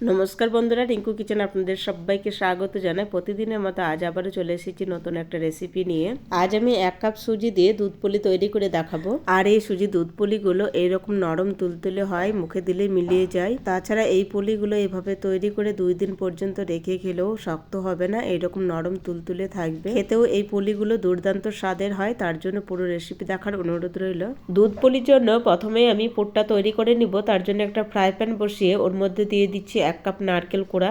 নমস্কার বন্ধুরা, রিঙ্কু কিচেন আপনাদের সবাইকে স্বাগত জানাই। প্রতিদিনের মতো আজ আবারও চলে এসেছি নতুন একটা রেসিপি নিয়ে। আজ আমি এক কাপ সুজি দিয়ে দুধ পুলি তৈরি করে দেখাবো। আর এই সুজি দুধ পুলিগুলো এইরকম নরম তুলতুলে হয়, মুখে দিলে মিলিয়ে যায়। তাছাড়া এই পুলিগুলো এইভাবে তৈরি করে দুই দিন পর্যন্ত রেখে খেলেও শক্ত হবে না এইরকম নরম তুলতুলে থাকবে। খেতেও এই পুলিগুলো দুর্দান্ত স্বাদের হয়, তার জন্য পুরো রেসিপি দেখার অনুরোধ রইল। দুধ পুলির জন্য প্রথমে আমি পুরটা তৈরি করে নিব, তার জন্য একটা ফ্রাই প্যান বসিয়ে ওর মধ্যে দিয়ে দিচ্ছি এক কাপ নারকেল কোড়া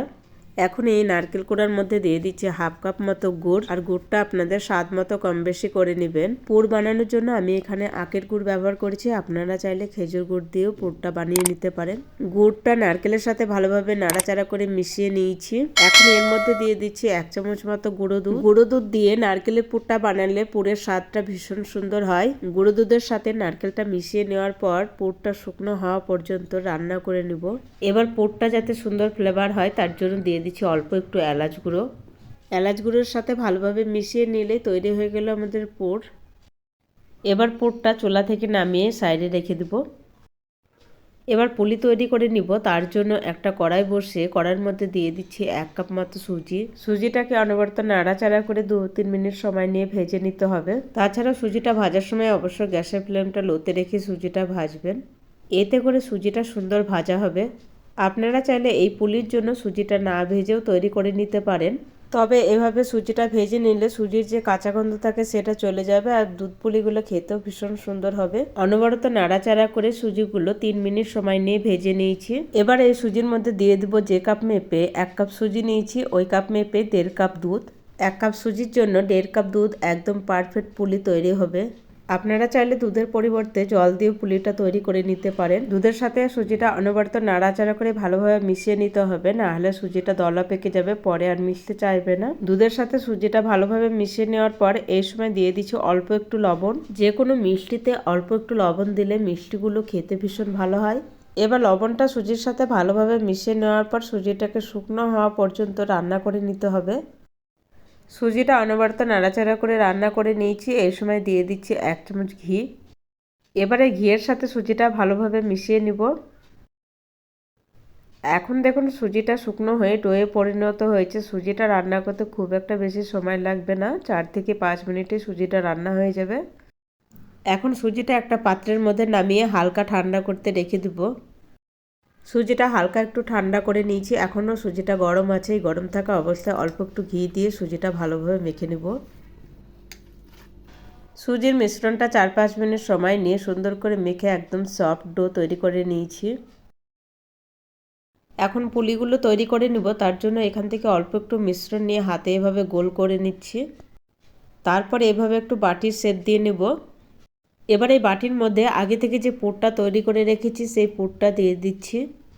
এখন এই নারকেল কোড়ার মধ্যে দিয়ে দিচ্ছি হাফ কাপ মতো গুড় আর গুড়টা আপনাদের স্বাদ মতো কম বেশি করে নেবেন। পুর বানানোর জন্য আমি এখানে আখের গুড় ব্যবহার করেছি। আপনারা চাইলে খেজুর গুড় দিয়েও পুরটা বানিয়ে নিতে পারেন। গুড়টা নারকেলের সাথে ভালোভাবে নাড়াচাড়া করে মিশিয়ে নিয়েছি। এখন এর মধ্যে দিয়ে দিচ্ছি এক চামচ মতো গুঁড়ো দুধ। গুঁড়ো দুধ দিয়ে নারকেলের পুরটা বানালে পুরের স্বাদটা ভীষণ সুন্দর হয়। গুঁড়ো দুধের সাথে নারকেলটা মিশিয়ে নেওয়ার পর পুরটা শুকনো হওয়া পর্যন্ত রান্না করে নিব। এবার পুরটা যাতে সুন্দর ফ্লেভার হয়, তার জন্য দিয়ে দিচ্ছি অল্প একটু এলাচ গুঁড়ো। এলাচ গুঁড়োর সাথে ভালোভাবে মিশিয়ে নিলে তৈরি হয়ে গেল আমাদের পোড় এবার পোড়টা চোলা থেকে নামিয়ে সাইডে রেখে দেব। এবার পুলি তৈরি করে নিব। তার জন্য একটা কড়াই বসে কড়াইয়ের মধ্যে দিয়ে দিচ্ছি এক কাপ মতো সুজি। সুজিটাকে অনবরত নাড়াচাড়া করে দু তিন মিনিট সময় নিয়ে ভেজে নিতে হবে। তাছাড়া সুজিটা ভাজার সময় অবশ্য গ্যাসের ফ্লেমটা লোতে রেখে সুজিটা ভাজবেন। এতে করে সুজিটা সুন্দর ভাজা হবে। আপনারা চাইলে এই পুলির জন্য সুজিটা না ভেজেও তৈরি করে নিতে পারেন। তবে এভাবে সুজিটা ভেজে নিলে সুজির যে কাঁচা গন্ধ থাকে সেটা চলে যাবে আর দুধ পুলিগুলো খেতেও ভীষণ সুন্দর হবে। অনবরত নাড়াচাড়া করে সুজিগুলো তিন মিনিট সময় নিয়ে ভেজে নিয়েছি। এবার এই সুজির মধ্যে দিয়ে দেবো যে কাপ মেপে এক কাপ সুজি নিয়েছি, ওই কাপ মেপে দেড় কাপ দুধ। এক কাপ সুজির জন্য দেড় কাপ দুধ একদম পারফেক্ট পুলি তৈরি হবে। আপনারা চাইলে দুধের পরিবর্তে জল দিয়ে পুলিটা তৈরি করে নিতে পারেন। দুধের সাথে সুজিটা অনবরত নাড়াচাড়া করে ভালোভাবে মিশিয়ে নিতে হবে, না হলে সুজিটা দলা পেকে যাবে, পরে আর মিশতে চাইবে না। দুধের সাথে সুজিটা ভালোভাবে মিশিয়ে নেওয়ার পর এই সময় দিয়ে দিচ্ছি অল্প একটু লবণ। যে কোনো মিষ্টিতে অল্প একটু লবণ দিলে মিষ্টিগুলো খেতে ভীষণ ভালো হয়। এবার লবণটা সুজির সাথে ভালোভাবে মিশিয়ে নেওয়ার পর সুজিটাকে শুকনো হওয়া পর্যন্ত রান্না করে নিতে হবে। সুজিটা অনবরত নাড়াচাড়া করে রান্না করে নিয়েছি, এই সময় দিয়ে দিচ্ছি এক চামচ ঘি। এবারে ঘিয়ের সাথে সুজিটা ভালোভাবে মিশিয়ে নিব। এখন দেখুন সুজিটা শুকনো হয়ে ডোয়ে পরিণত হয়েছে। সুজিটা রান্না করতে খুব একটা বেশি সময় লাগবে না, চার থেকে পাঁচ মিনিটে সুজিটা রান্না হয়ে যাবে। এখন সুজিটা একটা পাত্রের মধ্যে নামিয়ে হালকা ঠান্ডা করতে রেখে দেবো। সুজিটা হালকা একটু ঠান্ডা করে নিয়েছি। এখনও সুজিটা গরম আছে। এই গরম থাকা অবস্থায় অল্প একটু ঘি দিয়ে সুজিটা ভালোভাবে মেখে নেব। সুজির মিশ্রণটা চার পাঁচ মিনিট সময় নিয়ে সুন্দর করে মেখে একদম সফট ডো তৈরি করে নিয়েছি। এখন পুলিগুলো তৈরি করে নিব। তার জন্য এখান থেকে অল্প একটু মিশ্রণ নিয়ে হাতে এভাবে গোল করে নিচ্ছি। তারপর এভাবে একটু বাটির সেট দিয়ে নেব। এবার এই বাটির মধ্যে আগে থেকে যে পুরটা তৈরি করে রেখেছি, সেই পুরটা দিয়ে দিচ্ছি।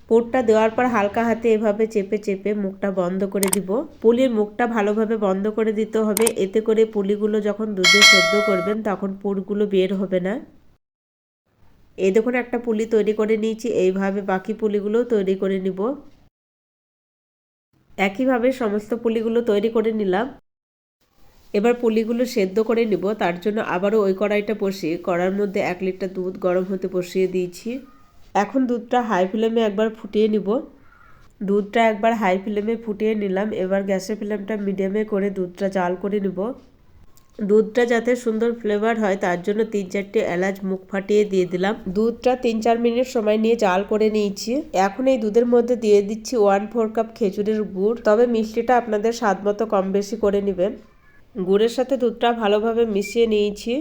পুরটা দেওয়ার পর হালকা হাতে এভাবে চেপে চেপে মুখটা বন্ধ করে দিব। পুলির মুখটা ভালোভাবে বন্ধ করে দিতে হবে। এতে করে পুলিগুলো যখন দুধে সেদ্ধ করবেন, তখন পুরগুলো বের হবে না। এই দেখুন, একটা পুলি তৈরি করে নিয়েছি। এইভাবে বাকি পুলিগুলোও তৈরি করে নিব। একইভাবে সমস্ত পুলিগুলো তৈরি করে নিলাম। এবার পুলিগুলো সেদ্ধ করে নিব, তার জন্য আবারও ওই কড়াইটা বসিয়ে, কড়ার মধ্যে এক লিটার দুধ গরম হতে বসিয়ে দিয়েছি। এখন দুধটা হাই ফ্লেমে একবার ফুটিয়ে নিব। দুধটা একবার হাই ফ্লেমে ফুটিয়ে নিলাম, এবার গ্যাসের ফ্লেমটা মিডিয়ামে করে দুধটা জাল করে নিব। দুধটা যাতে সুন্দর ফ্লেভার হয়, তার জন্য তিন চারটে এলাচ মুখ ফাটিয়ে দিয়ে দিলাম। দুধটা তিন চার মিনিট সময় নিয়ে জাল করে নিয়েছি। এখন এই দুধের মধ্যে দিয়ে দিচ্ছি ওয়ান ফোর কাপ খেজুরের গুড়। তবে মিষ্টিটা আপনাদের স্বাদ মতো কম বেশি করে নেবেন। গুড়ের সাথে দুধটা ভালোভাবে মিশিয়ে নিয়েছি।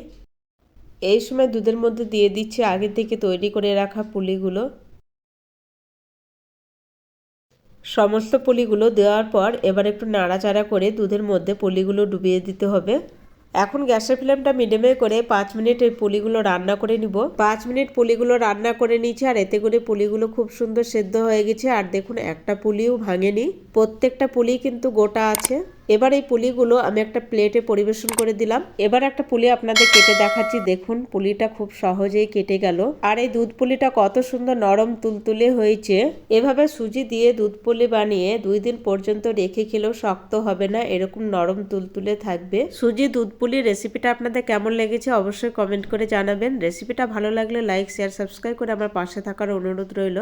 এই সময় দুধের মধ্যে দিয়ে দিচ্ছি আগে থেকে তৈরি করে রাখা পুলিগুলো। সমস্ত পুলিগুলো দেওয়ার পর এবার একটু নাড়াচাড়া করে দুধের মধ্যে পুলিগুলো ডুবিয়ে দিতে হবে। এখন গ্যাসের ফ্লেমটা মিডিয়ামে করে পাঁচ মিনিট এই পুলিগুলো রান্না করে নিব। পাঁচ মিনিট পুলিগুলো রান্না করে নিয়েছি আর এতে করে পুলিগুলো খুব সুন্দর সেদ্ধ হয়ে গেছে। আর দেখুন, একটা পুলিও ভাঙেনি। প্রত্যেকটা পুলি কিন্তু গোটা আছে। এবার এই পুলিগুলো আমি একটা প্লেটে পরিবেশন করে দিলাম। এবার একটা পুলি আপনাদের কেটে দেখাচ্ছি। দেখুন, পুলিটা খুব সহজেই কেটে গেল। আর এই দুধ পুলিটা কত সুন্দর নরম তুলতুলে হয়েছে। এভাবে সুজি দিয়ে দুধ পুলি বানিয়ে দুই দিন পর্যন্ত রেখে খেলেও শক্ত হবে না, এরকম নরম তুলতুলে থাকবে। সুজি দুধ পুলির রেসিপিটা আপনাদের কেমন লেগেছে অবশ্যই কমেন্ট করে জানাবেন। রেসিপিটা ভালো লাগলে লাইক শেয়ার সাবস্ক্রাইব করে আমার পাশে থাকার অনুরোধ রইল।